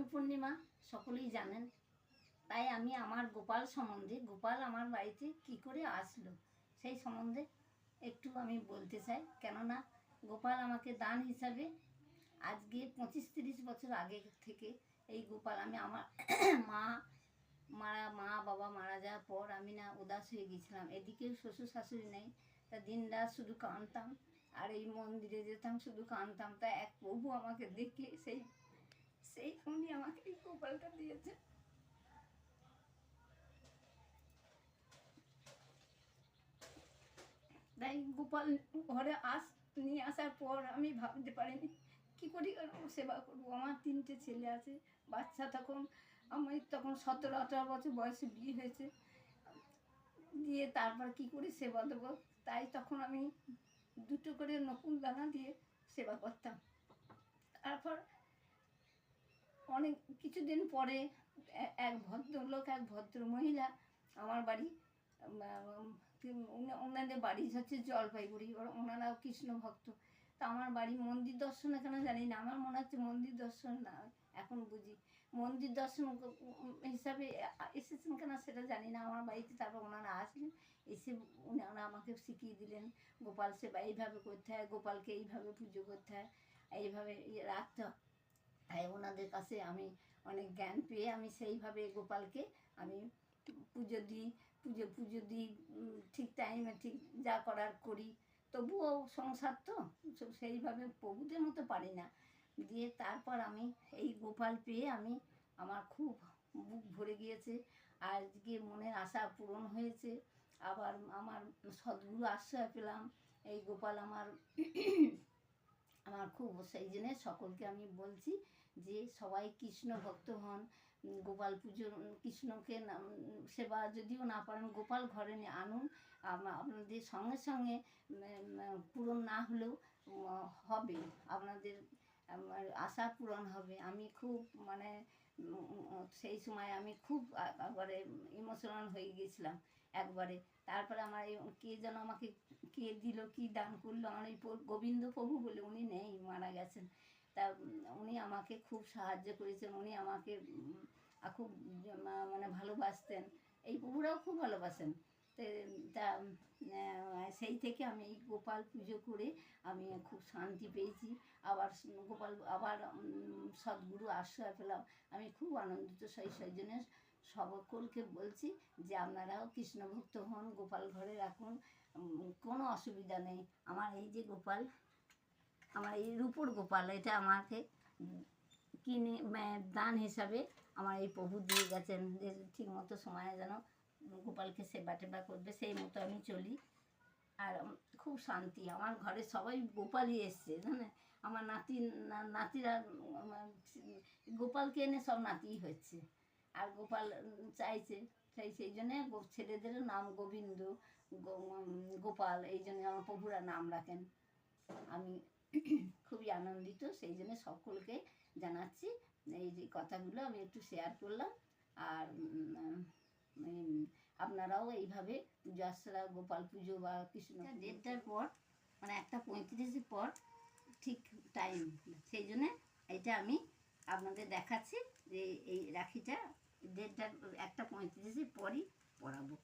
শ্রাবণ পূর্ণিমা, সকলেই জানেন। তাই আমি আমার গোপাল সম্বন্ধে, গোপাল আমার বাড়িতে কি করে আসলো সেই সম্বন্ধে একটু আমি বলতে চাই। কেননা গোপাল আমাকে দান হিসাবে আজকে পঁচিশ তিরিশ বছর আগে থেকে এই গোপাল আমি আমার মা মারা মা, বাবা মারা যাওয়ার পর আমি না উদাস হয়ে গেছিলাম এদিকে শ্বশুর শাশুড়ি নেই, তা দিন রাত শুধু কাঁদতাম। আর এই মন্দিরে যেতাম শুধু কাঁদতাম। তা এক প্রভু আমাকে দেখে সেই উনি আমাকে এই গোপালটা দিয়েছে। তাই গোপাল ঘরে আস, নিয়ে আসার পর আমি ভাবতে পারিনি কী করি সেবা করব। আমার তিনটে ছেলে আছে, বাচ্চা তখন আমার তখন সতেরো, আঠারো বছর বয়সে বিয়ে হয়েছে। দিয়ে তারপর কি করে, সেবা দেবো। তাই তখন আমি দুটো করে নকুল দানা দিয়ে সেবা করতাম তারপর অনেক কিছুদিন পরে এক ভদ্রলোক, এক ভদ্র মহিলা আমার বাড়ি ওনাদের বাড়ি হচ্ছে জলপাইগুড়ি, ওরা- ওনারাও কৃষ্ণ ভক্ত। তা আমার বাড়ি মন্দির দর্শন কেন জানি না, আমার মনে হচ্ছে মন্দির দর্শন না, এখন বুঝি। মন্দির দর্শন হিসাবে এসেছেন কেন সেটা জানি না, আমার বাড়িতে তারপর ওনারা আসলেন, এসে ওনারা আমাকে শিখিয়ে দিলেন, গোপাল সেবা এইভাবে করতে হয়, গোপালকে এইভাবে পুজো করতে হয়, এইভাবে ইয়ে রাখতে হয়। তাই ওনাদের কাছে আমি অনেক জ্ঞান পেয়ে আমি সেইভাবে গোপালকে আমি পুজো দিই, পুজো পুজো দিই ঠিক টাইমে ঠিক যা করার করি। তবুও সংসার তো সেইভাবে প্রভুদের মতো পারি না। দিয়ে তারপর আমি এই গোপাল পেয়ে আমি আমার খুব বুক ভরে গিয়েছে। আজকে মনের আশা পূরণ হয়েছে। আবার আমার সদ্গুরু আশ্রয় পেলাম। এই গোপাল আমার খুব সেই জন্যে সকলকে আমি বলছি যে সবাই কৃষ্ণ ভক্ত হন গোপাল পুজো উম, কৃষ্ণকে সেবা যদিও না পারেন গোপাল ঘরে আনুন আপনাদের সঙ্গে সঙ্গে পূরণ না হলেও হবে আপনাদের আশা পূরণ হবে। আমি খুব মানে সেই সময় আমি খুব একবারে ইমোশনাল হয়ে গেছিলাম। একবারে। তারপরে আমার কে যেন আমাকে কে দিল, কি দান করল, আমার এই গোবিন্দ প্রভু বলে উনি নেই, মারা গেছেন। তা উনি আমাকে খুব সাহায্য করেছেন, উনি আমাকে খুব মানে ভালোবাসতেন। এই প্রভুরাও খুব ভালোবাসেন। তা সেই থেকে আমি এই গোপাল পুজো করে আমি খুব শান্তি পেয়েছি। আবার গোপাল, আবার সদ্গুরু আশ্রয় পেলাম। আমি খুব আনন্দিত, সেই সেই জন্য সকলকে বলছি যে আপনারাও কৃষ্ণভক্ত হন, গোপাল ঘরে রাখুন। কোনো অসুবিধা নেই। আমার এই যে গোপাল, আমার এই রূপোর গোপাল, এটা আমাকে কিনে মা- দান হিসাবে আমার এই প্রভু দিয়ে গেছেন। যে ঠিক মতো সময়ে যেন গোপালকে সেবা টেবা করবে, সেই মতো আমি চলি। আর খুব শান্তি। আমার ঘরে সবাই গোপালই এসছে, জানে? আমার নাতি নাতিরা গোপালকে এনে সব নাতিই হচ্ছে আর গোপাল চাইছে সেই সেই জন্যে গো- ছেলেদেরও নাম গোবিন্দ গোপাল এই জন্য আমার প্রভুরা নাম রাখেন। আমি খুবই আনন্দিত সেই জন্য সকলকে জানাচ্ছি। এই যে কথাগুলো আমি একটু শেয়ার করলাম। আর আপনারাও এইভাবে পুজো আশ্রা গোপাল পুজো বা কৃষ্ণ দেড়টার পর মানে একটা পঁয়ত্রিশের পর ঠিক টাইম সেই জন্যে এটা আমি আপনাদের দেখাচ্ছি যে এই রাখিটা দেড়টা একটা পঁয়ত্রিশের পরই পরাবো।